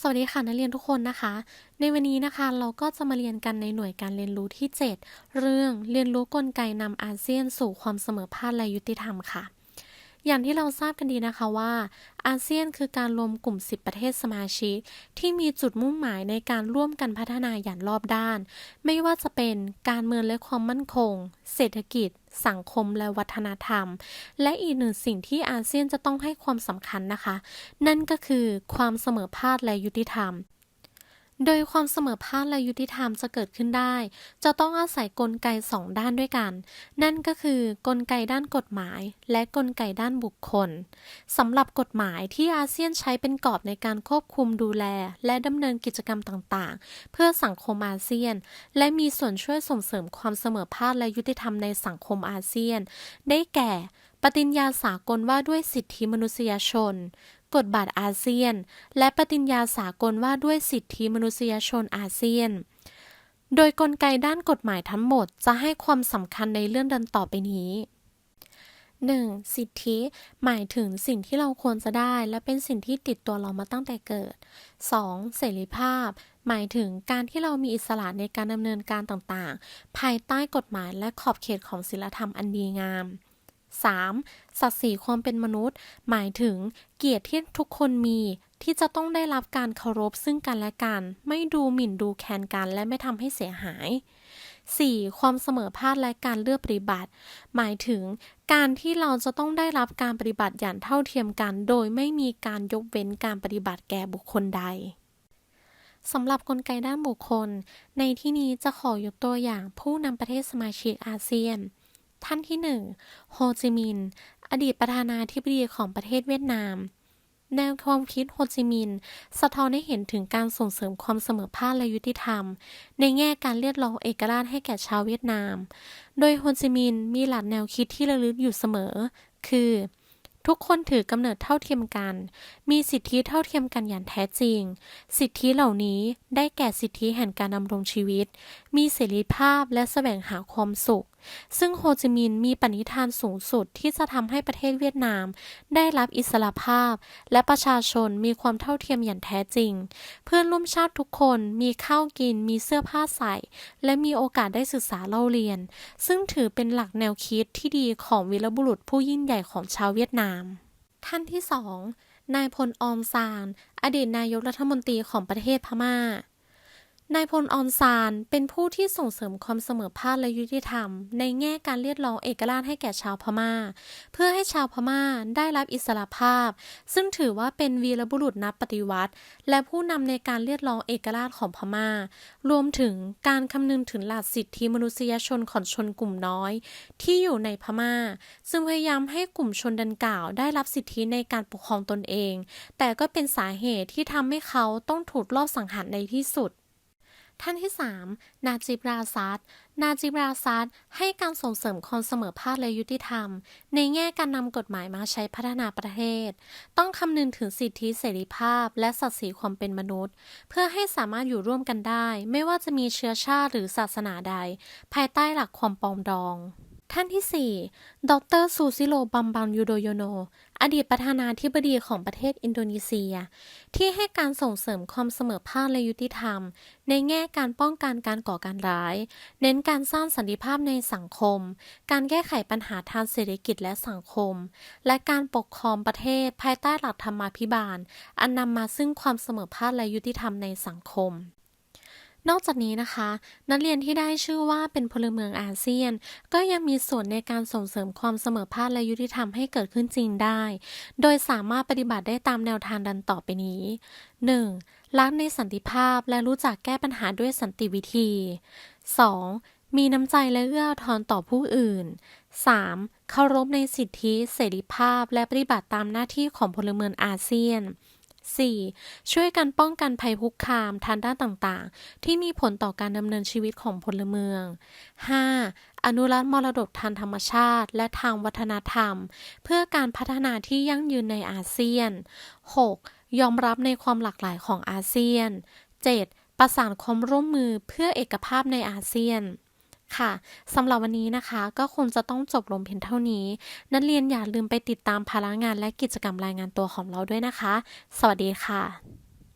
สวัสดีค่ะนักเรียนทุกคนนะคะ ในวันนี้นะคะเราก็จะมาเรียนกันในหน่วยการเรียนรู้ที่ 7 เรื่องเรียนรู้กลไกนำอาเซียนสู่ความเสมอภาคและยุติธรรมค่ะ อย่างที่เราทราบกันดีนะคะว่า อาเซียนคือการรวมกลุ่ม 10 ประเทศสมาชิก ที่มีจุดมุ่งหมายในการร่วมกันพัฒนาอย่างรอบด้าน ไม่ว่าจะเป็นการเมืองและความมั่นคง เศรษฐกิจ สังคมและวัฒนธรรม และอีกหนึ่งสิ่งที่อาเซียนจะต้องให้ความสำคัญนะคะ นั่นก็คือความเสมอภาคและยุติธรรม โดยความเสมอภาคและยุติธรรมจะเกิดขึ้นได้ จะต้องอาศัยกลไกสองด้านด้วยกัน นั่นก็คือกลไกด้านกฎหมาย และกลไกด้านบุคคลสำหรับกฎหมายที่อาเซียนใช้เป็นกรอบในการควบคุมดูแล และดำเนินกิจกรรมต่างๆ เพื่อสังคมอาเซียน และมีส่วนช่วยส่งเสริมความเสมอภาคและยุติธรรมในสังคมอาเซียน ได้แก่ ปฏิญญาสากลว่าด้วยสิทธิมนุษยชน กฎบัตรอาเซียน และปฏิญญาสากลว่าด้วยสิทธิมนุษยชนอาเซียน โดยกลไกด้านกฎหมายทั้งหมดจะให้ความสำคัญในเรื่องดังต่อไปนี้ 1. สิทธิ หมายถึงสิ่งที่เราควรจะได้ และเป็นสิ่งที่ติดตัวเรามาตั้งแต่เกิด 2. เสรีภาพ หมายถึงการที่เรามีอิสระในการดำเนินการต่างๆ ภายใต้กฎหมายและขอบเขตของศีลธรรมอันดีงาม 3. ศักดิ์ศรีความเป็นมนุษย์ หมายถึงเกียรติที่ทุกคนมีที่จะต้องได้รับการเคารพซึ่งกันและกัน ไม่ดูหมิ่นดูแคลนกันและไม่ทำให้เสียหาย 4. ความเสมอภาคและการเลือกปฏิบัติ หมายถึงการที่เราจะต้องได้รับการปฏิบัติอย่างเท่าเทียมกัน โดยไม่มีการยกเว้นการปฏิบัติแก่บุคคลใดสำหรับกลไกด้านบุคคล ในที่นี้จะขอยกตัวอย่างผู้นำประเทศสมาชิกอาเซียน ท่านที่1โฮจิมินห์อดีตประธานาธิบดีของประเทศเวียดนามแนวความคิดโฮจิมินห์สะท้อนให้เห็นถึงการส่งเสริมความเสมอภาคและยุติธรรม ในแง่การเรียกร้องเอกราชให้แก่ชาวเวียดนาม โดยโฮจิมินห์มีหลักแนวคิดที่ระลึกอยู่เสมอ คือ ทุกคนถือกำเนิดเท่าเทียมกัน มีสิทธิเท่าเทียมกันอย่างแท้จริง สิทธิเหล่านี้ได้แก่สิทธิแห่งการดำรงชีวิต มีเสรีภาพและแสวงหาความสุข ซึ่งโฮจิมินห์มีปณิธานสูงสุดที่จะทำให้ประเทศเวียดนาม ได้รับอิสรภาพ และประชาชนมีความเท่าเทียมอย่างแท้จริง เพื่อนร่วมชาติทุกคนมีข้าวกิน มีเสื้อผ้าใส่ และมีโอกาสได้ศึกษาเล่าเรียน ซึ่งถือเป็นหลักแนวคิดที่ดีของวีรบุรุษผู้ยิ่งใหญ่ของชาวเวียดนาม ท่านที่สองนายพลออมซาน อดีตนายกรัฐมนตรีของประเทศพม่า นายพลออนซานเป็นผู้ที่ส่งเสริมความเสมอภาคและยุติธรรม ในแง่การเรียกร้องเอกราชให้แก่ชาวพม่า เพื่อให้ชาวพม่าได้รับอิสรภาพ ซึ่งถือว่าเป็นวีรบุรุษนักปฏิวัติ และผู้นำในการเรียกร้องเอกราชของพม่า รวมถึงการคำนึงถึงหลักสิทธิมนุษยชนของชนกลุ่มน้อย ที่อยู่ในพม่า ซึ่งพยายามให้กลุ่มชนดังกล่าวได้รับสิทธิในการปกครองตนเอง แต่ก็เป็นสาเหตุที่ทำให้เขาต้องถูกลอบสังหารในที่สุด ท่านที่ 3 นาจิบราซัดนาจิบราซัดให้การส่งเสริมความเสมอภาคและยุติธรรม ในแง่การนำกฎหมายมาใช้พัฒนาประเทศ ต้องคำนึงถึงสิทธิเสรีภาพ และศักดิ์ศรีความเป็นมนุษย์ เพื่อให้สามารถอยู่ร่วมกันได้ ไม่ว่าจะมีเชื้อชาติหรือศาสนาใด ภายใต้หลักความปองดอง ท่านที่ 4 ดรซูซิโรบัมบัมยูโดโยโน อดีตประธานาธิบดีของประเทศอินโดนีเซีย ที่ให้การส่งเสริมความเสมอภาคและยุติธรรม ในแง่การป้องกันการก่อการร้าย เน้นการสร้างสันติภาพในสังคม การแก้ไขปัญหาทางเศรษฐกิจและสังคม และการปกครองประเทศภายใต้หลักธรรมาภิบาล อันนำมาซึ่งความเสมอภาคและยุติธรรมในสังคม นอกจากนี้นะคะ นักเรียนที่ได้ชื่อว่าเป็นพลเมืองอาเซียน ก็ยังมีส่วนในการส่งเสริมความเสมอภาคและยุติธรรมให้เกิดขึ้นจริงได้ โดยสามารถปฏิบัติได้ตามแนวทางดังต่อไปนี้ 1. รักในสันติภาพและรู้จักแก้ปัญหาด้วยสันติวิธี 2. มีน้ำใจและเอื้ออาทรต่อผู้อื่น 3. เคารพในสิทธิ เสรีภาพ และปฏิบัติตามหน้าที่ของพลเมืองอาเซียน 4. ช่วยกันป้องกันภัยคุกคามทางด้านต่างๆ ที่มีผลต่อการดำเนินชีวิตของพลเมือง 5. อนุรักษ์มรดกทางธรรมชาติ และทางวัฒนธรรม เพื่อการพัฒนาที่ยั่งยืนในอาเซียน 6. ยอมรับในความหลากหลายของอาเซียน 7. ประสานความร่วมมือเพื่อเอกภาพในอาเซียน ค่ะสำหรับวันนี้นะคะ ก็คงจะต้องจบลงเพียงเท่านี้ นักเรียนอย่าลืมไปติดตามภาระงานและกิจกรรมรายงานตัวของเราด้วยนะคะ สวัสดีค่ะ